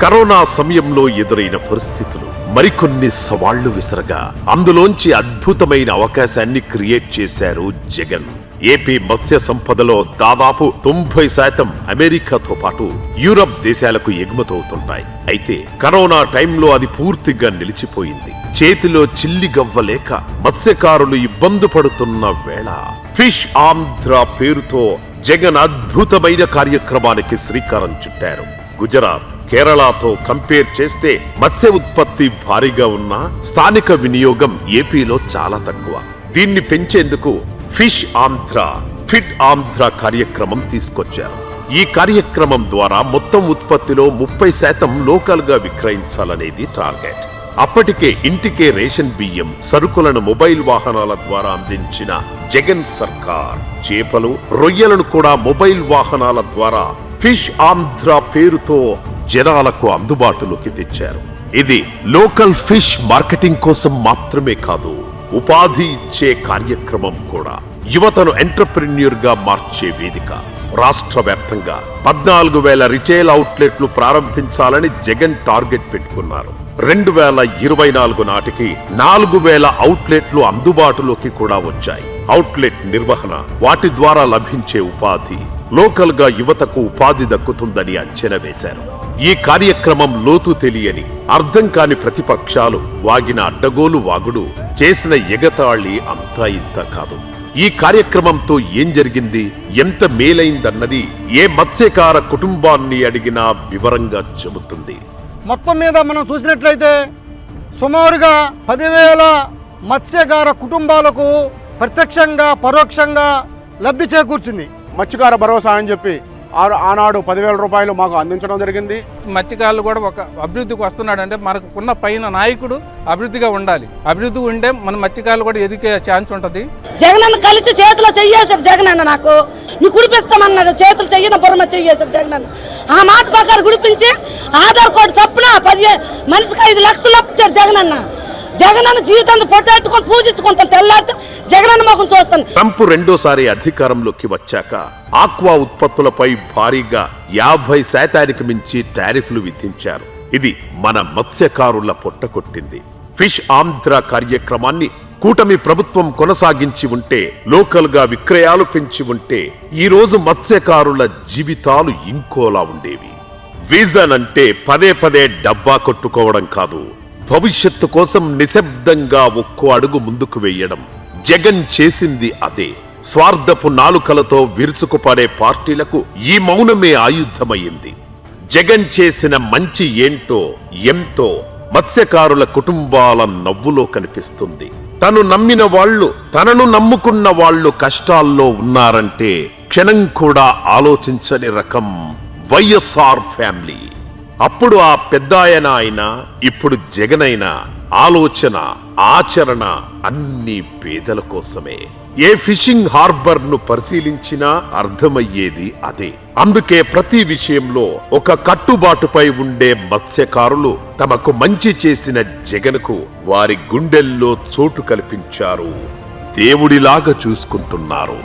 Corona సమయంలో ఎదురైన పరిస్థితులు మరికొన్ని సవాళ్ళు విసరగా అందులోంచి అద్భుతమైన అవకాశాన్ని క్రియేట్ చేశారు జగన్. ఏపీ మత్స్య సంపదలో దాదాపు తొంభై శాతం అమెరికాతో పాటు యూరప్ దేశాలకు ఎగుమతవుతుంటాయి అయితే కరోనా టైంలో అది పూర్తిగా నిలిచిపోయింది. చేతిలో చిల్లి గవ్వలేక మత్స్యకారులు ఇబ్బంది పడుతున్న వేళ ఫిష్ ఆంధ్ర పేరుతో జగన్ అద్భుతమైన కార్యక్రమానికి శ్రీకారం చుట్టారు. గుజరాత్ కేరళతో కంపేర్ చేస్తే మత్స్య ఉత్పత్తి భారీగా ఉన్న స్థానిక వినియోగం ఏపీలో చాలా తక్కువ. దీన్ని పెంచేందుకు ఫిష్ ఆంధ్ర ఫిట్ ఆంధ్ర కార్యక్రమం తీసుకొచ్చారు. ఈ కార్యక్రమం ద్వారా మొత్తం ఉత్పత్తిలో ముప్పై శాతం లోకల్గా విక్రయించాలనేది టార్గెట్. అప్పటికే ఇంటికే రేషన్ బియ్యం సరుకులను మొబైల్ వాహనాల ద్వారా అందించిన జగన్ సర్కార్ చేపలు రొయ్యలను కూడా మొబైల్ వాహనాల ద్వారా ఫిష్ ఆంధ్ర పేరుతో జనాలకు అందుబాటులోకి తెచ్చారు. ఇది లోకల్ ఫిష్ మార్కెటింగ్ కోసం మాత్రమే కాదు ఉపాధి ఇచ్చే కార్యక్రమం కూడా. యువతను ఎంటర్ప్రెన్యూర్గా మార్చే వేదిక. రాష్ట్ర వ్యాప్తంగా పద్నాలుగు వేల రిటైల్ అవుట్లెట్లు ప్రారంభించాలని జగన్ టార్గెట్ పెట్టుకున్నారు. రెండు వేల ఇరవై నాలుగు నాటికి నాలుగు వేల అవుట్లెట్లు అందుబాటులోకి కూడా వచ్చాయి. అవుట్లెట్ నిర్వహణ వాటి ద్వారా లభించే ఉపాధి లోకల్గా యువతకు ఉపాధి దక్కుతుందని అంచనా వేశారు. ఈ కార్యక్రమం లోతు తెలియని అర్థం కాని ప్రతిపక్షాలు వాగిన అడ్డగోలు వాగుడు చేసిన ఎగతాళి అంతా ఇంత కాదు. ఈ కార్యక్రమంతో ఏం జరిగింది ఎంత మేలైందన్నది ఏ మత్స్యకార కుటుంబాన్ని అడిగినా వివరంగా చెబుతుంది. మొత్తం మీద మనం చూసినట్లయితే సుమారుగా పదివేల మత్స్యకార కుటుంబాలకు ప్రత్యక్షంగా పరోక్షంగా లబ్ధి చేకూర్చింది. మత్స్యకార భరోసా అని చెప్పి ఆ- ఆనాడు పదివేల రూపాయలు మాకు అందించడం జరిగింది. మత్స్యకారులు కూడా ఒక అభివృద్ధికి వస్తున్నాడు అంటే మనకు ఉన్న పైన నాయకుడు అభివృద్ధిగా ఉండాలి. అభివృద్ధి ఉంటే మన మత్స్యకారులు కూడా ఎదిగే ఛాన్స్ ఉంటుంది. జగనన్న కలిసి చేతిలో చెయ్యేశారు జగనన్న నాకు. నీ కుడిపిస్తామన్నాడు చేతులు చెయ్యన బొరమ చెయ్యేశారు జగనన్న. ఆ మాట ప్రకారం గుడిపించి ఆధార్ కార్డు చప్పున పది మనిషికి ఐదు లక్షలు ఇచ్చారు జగనన్న. జగనన్న జీవితాన్ని పొట్టాడుకొని పూజించుకుంటాను. తెల్లారితే జగనన్న ముఖం చూస్తాను. ట్రంప్ రెండోసారి అధికారంలోకి వచ్చాక ఆక్వా ఉత్పత్తులపై భారీగా యాభై శాతానికి మించి టారిఫ్లు విధించారు. ఇది మన మత్స్యకారుల పొట్టకొట్టింది ఫిష్ ఆంధ్ర కార్యక్రమాన్ని కూటమి ప్రభుత్వం కొనసాగించి ఉంటే లోకల్గా విక్రయాలు పెంచి ఉంటే ఈ రోజు మత్స్యకారుల జీవితాలు ఇంకోలా ఉండేవి. విజన్ అంటే పదే పదే డబ్బా కొట్టుకోవడం కాదు. భవిష్యత్తు కోసం నిశ్శబ్దంగా ఒక్కో అడుగు ముందుకు వేయడం. జగన్ చేసింది అదే. స్వార్థపు నాలుకలతో విరుచుకుపడే పార్టీలకు ఈ మౌనమే ఆయుధమయ్యింది. జగన్ చేసిన మంచి ఏంటో ఎంతో మత్స్యకారుల కుటుంబాల నవ్వులో కనిపిస్తుంది. తను నమ్మిన వాళ్ళు తనను నమ్ముకున్న వాళ్ళు కష్టాల్లో ఉన్నారంటే క్షణం కూడా ఆలోచించని రకం వైఎస్ఆర్ ఫ్యామిలీ. అప్పుడు ఆ పెద్దాయన అయినా ఇప్పుడు జగనైన ఆలోచన ఆచరణ అన్ని పేదల కోసమే. ఏ ఫిషింగ్ హార్బర్ను పరిశీలించినా అర్థమయ్యేది అదే. అందుకే ప్రతి విషయంలో ఒక కట్టుబాటుపై ఉండే మత్స్యకారులు తమకు మంచి చేసిన జగన్కు వారి గుండెల్లో చోటు కల్పించారు. దేవుడిలాగా చూసుకుంటున్నారు.